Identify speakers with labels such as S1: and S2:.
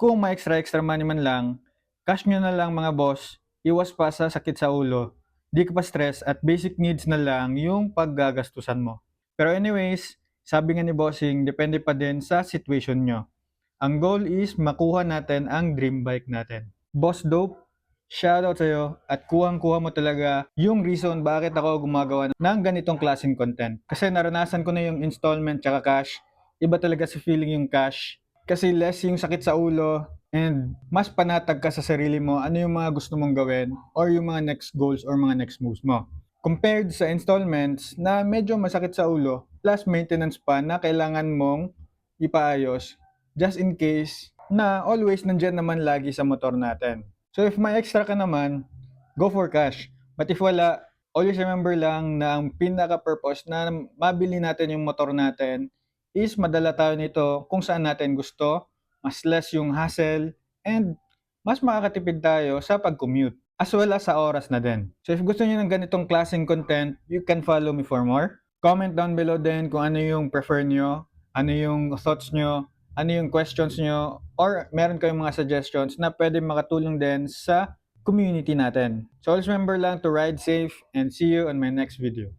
S1: Kung may extra-extra money man lang, cash nyo na lang mga boss, iwas pa sa sakit sa ulo, di ka pa stress at basic needs na lang yung paggagastusan mo. Pero anyways, sabi nga ni Bossing, depende pa din sa situation nyo. Ang goal is makuha natin ang dream bike natin. Boss Dope, shoutout sa'yo at kuhang-kuha mo talaga yung reason bakit ako gumagawa ng ganitong klaseng content. Kasi naranasan ko na yung installment tsaka cash. Iba talaga sa feeling yung cash. Kasi less yung sakit sa ulo and mas panatag ka sa sarili mo ano yung mga gusto mong gawin or yung mga next goals or mga next moves mo. Compared sa installments na medyo masakit sa ulo plus maintenance pa na kailangan mong ipaayos just in case na always nandyan naman lagi sa motor natin. So if may extra ka naman, go for cash. But if wala, always remember lang na ang pinaka-purpose na mabili natin yung motor natin is madala tayo nito kung saan natin gusto, mas less yung hassle, and mas makakatipid tayo sa pag-commute. As well as sa oras na din. So if gusto niyo ng ganitong klaseng content, you can follow me for more. Comment down below din kung ano yung prefer nyo, ano yung thoughts nyo, ano yung questions nyo, or meron kayong mga suggestions na pwede makatulong din sa community natin. So always remember lang to ride safe and see you on my next video.